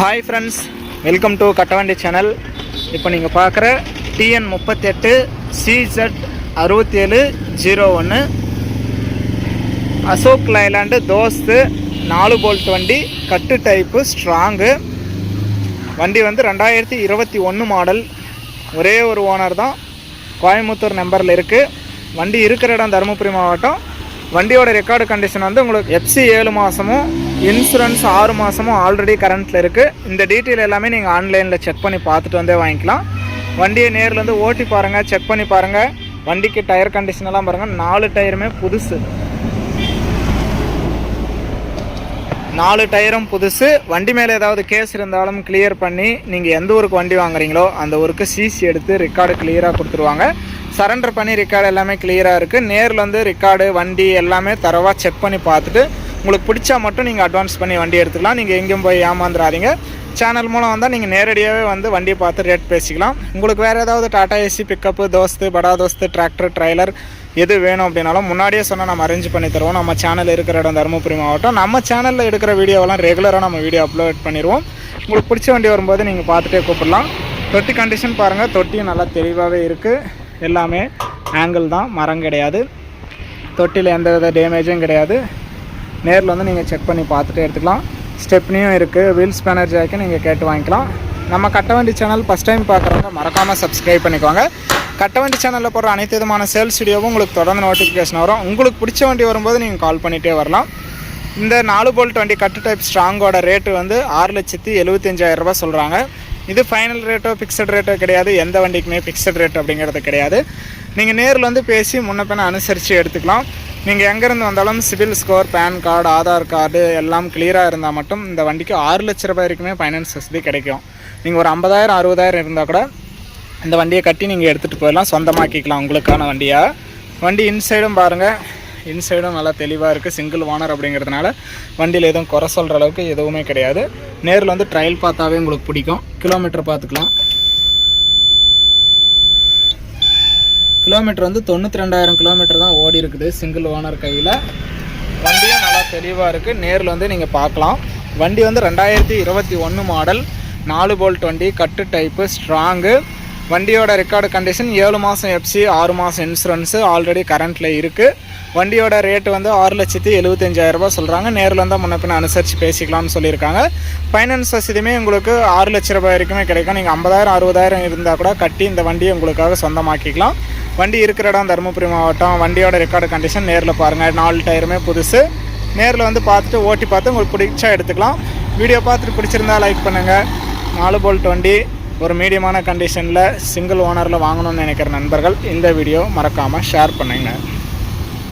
Hi friends welcome to Kattavandi channel இப்போ நீங்கள் பார்க்குற டிஎன் முப்பத்தெட்டு சிசெட் அறுபத்தேழு ஜீரோ ஒன்று அசோக் லைலாண்டு தோஸ்து நாலு போல்ட் வண்டி கட்டு டைப்பு ஸ்ட்ராங்கு வண்டி வந்து ரெண்டாயிரத்தி இருபத்தி ஒன்று மாடல் ஒரே ஒரு ஓனர் தான். கோயம்புத்தூர் நம்பரில் இருக்குது வண்டி இருக்கிற இடம் தருமபுரி மாவட்டம். வண்டியோட ரெக்கார்டு கண்டிஷன் வந்து உங்களுக்கு எஃப்சி ஏழு மாதமும் இன்சூரன்ஸ் ஆறு மாதமும் ஆல்ரெடி கரண்ட்டில் இருக்குது இந்த டீட்டெயில் எல்லாமே நீங்கள் ஆன்லைனில் செக் பண்ணி பார்த்துட்டு வந்தே வாங்கிக்கலாம். வண்டியை நேரில் வந்து ஓட்டி பாருங்கள் செக் பண்ணி பாருங்கள் வண்டிக்கு டயர் கண்டிஷன் எல்லாம் பாருங்கள் நாலு டயருமே புதுசு. நாலு டயரும் புதுசு. வண்டி மேலே ஏதாவது கேஸ் இருந்தாலும் கிளியர் பண்ணி நீங்கள் எந்த ஊருக்கு வண்டி வாங்குறீங்களோ அந்த ஊருக்கு சிசி எடுத்து ரெக்கார்டு கிளியராக கொடுத்துருவாங்க. சரண்டர் பண்ணி ரெக்கார்டு எல்லாமே கிளியராக இருக்குது நேரில் வந்து ரெக்கார்டு வண்டி எல்லாமே தரவாக செக் பண்ணி பார்த்துட்டு உங்களுக்கு பிடிச்சா மட்டும் நீங்கள் அட்வான்ஸ் பண்ணி வண்டி எடுத்துக்கலாம். நீங்கள் எங்கேயும் போய் ஏமாந்துடாதீங்க சேனல் மூலம் வந்தால் நீங்கள் நேரடியாகவே வந்து வண்டியை பார்த்து ரேட் பேசிக்கலாம். உங்களுக்கு வேறு ஏதாவது டாடா ஏசி பிக்கப்பு தோஸ்து படா தோஸ்து டிராக்டர் ட்ரைலர் எது வேணும் அப்படின்னாலும் முன்னாடியே சொன்னால் நம்ம அரேஞ்ச் பண்ணி தருவோம். நம்ம சேனல் இருக்கிற இடம் தருமபுரி மாவட்டம். நம்ம சேனலில் எடுக்கிற வீடியோவெல்லாம் ரெகுலராக நம்ம வீடியோ அப்லோட் பண்ணிடுவோம். உங்களுக்கு பிடிச்ச வண்டி வரும்போது நீங்கள் பார்த்துட்டே கூப்பிடலாம். தொட்டி கண்டிஷன் பாருங்கள் தொட்டியும் நல்லா தெளிவாகவே இருக்குது எல்லாமே ஆங்கிள் தான். மரம் கிடையாது. தொட்டியில் எந்த வித டேமேஜும் கிடையாது. நேரில் வந்து நீங்கள் செக் பண்ணி பார்த்துட்டு எடுத்துக்கலாம். ஸ்டெப்னியும் இருக்குது வீல் ஸ்பேனர் ஜாக்கி நீங்கள் கேட்டு வாங்கிக்கலாம். நம்ம கட்டவண்டி சேனல் ஃபஸ்ட் டைம் பார்க்குறவங்க மறக்காமல் சப்ஸ்கிரைப் பண்ணிக்கோங்க. கட்டவண்டி சேனலில் போகிற அனைத்து விதமான சேல்ஸ் வீடியோவும் உங்களுக்கு தொடர்ந்து நோட்டிஃபிகேஷன் வரும். உங்களுக்கு பிடிச்ச வண்டி வரும்போது நீங்கள் கால் பண்ணிகிட்டே வரலாம். இந்த நாலு போல்ட் வண்டி கட்டு டைப் ஸ்ட்ராங்கோட ரேட்டு வந்து ஆறு லட்சத்தி எழுபத்தஞ்சாயிரம் சொல்கிறாங்க இது ஃபைனல் ரேட்டோ ஃபிக்ஸட் ரேட்டோ கிடையாது. எந்த வண்டிக்குமே ஃபிக்ஸட் ரேட் அப்படிங்கிறது கிடையாது. நீங்கள் நேரில் வந்து பேசி முன்ன பின்ன அனுசரித்து எடுத்துக்கலாம். நீங்கள் எங்கேருந்து வந்தாலும் CIBIL score PAN card Aadhaar card எல்லாம் கிளியராக இருந்தால் மட்டும் இந்த வண்டிக்கு ஆறு லட்ச ரூபாய் வரைக்குமே ஃபைனான்ஸ் வசதி கிடைக்கும். நீங்கள் ஒரு ஐம்பதாயிரம் அறுபதாயிரம் இருந்தால் கூட இந்த வண்டியை கட்டி நீங்கள் எடுத்துகிட்டு போயிடலாம். சொந்தமாக்கிக்கலாம் உங்களுக்கான வண்டியாக வண்டி இன்சைடும் பாருங்கள் இன்சைடும் நல்லா தெளிவாக இருக்குது சிங்கிள் ஓனர் அப்படிங்கிறதுனால வண்டியில் எதுவும் குறை சொல்கிற அளவுக்கு எதுவுமே கிடையாது. நேரில் வந்து ட்ரையல் பார்த்தாவே உங்களுக்கு பிடிக்கும். கிலோமீட்டர் பார்த்துக்கலாம். கிலோமீட்டர் வந்து தொண்ணூற்றி ரெண்டாயிரம் கிலோமீட்டர் தான் ஓடி இருக்குது சிங்கிள் ஓனர் கையில். வண்டியும் நல்லா தெளிவாக இருக்குது நேரில் வந்து நீங்கள் பார்க்கலாம். வண்டி வந்து ரெண்டாயிரத்தி இருபத்தி ஒன்று மாடல் நாலு போல்ட் வண்டி கட்டு டைப்பு ஸ்ட்ராங்கு வண்டியோட ரெக்கார்டு கண்டிஷன் ஏழு மாதம் எஃப்சி ஆறு மாதம் இன்சூரன்ஸு ஆல்ரெடி கரண்ட்டில் இருக்குது வண்டியோட ரேட்டு வந்து ஆறு லட்சத்தி எழுபத்தஞ்சாயிரரூபா சொல்கிறாங்க நேரில் இருந்தால் முன்ன பின்ன அனுசரித்து பேசிக்கலாம்னு சொல்லியிருக்காங்க. ஃபைனான்ஸ் வசதியுமே உங்களுக்கு ஆறு லட்ச ரூபாய் வரைக்குமே கிடைக்கும். நீங்கள் ஐம்பதாயிரம் அறுபதாயிரம் இருந்தால் கூட கட்டி இந்த வண்டியை உங்களுக்காக சொந்தமாக்கிக்கலாம். வண்டி இருக்கிற இடம் தருமபுரி மாவட்டம். வண்டியோட ரெக்கார்டு கண்டிஷன் நேரில் பாருங்கள் நாலு டயருமே புதுசு. நேரில் வந்து பார்த்துட்டு ஓட்டி பார்த்து உங்களுக்கு பிடிச்சா எடுத்துக்கலாம். வீடியோ பார்த்துட்டு பிடிச்சிருந்தா லைக் பண்ணுங்கள் நாலு போல்ட் வண்டி ஒரு மீடியமான கண்டிஷனில் சிங்கிள் ஓனரில் வாங்கணும்னு நினைக்கிற நண்பர்கள் இந்த வீடியோ மறக்காமல் ஷேர் பண்ணுங்கள்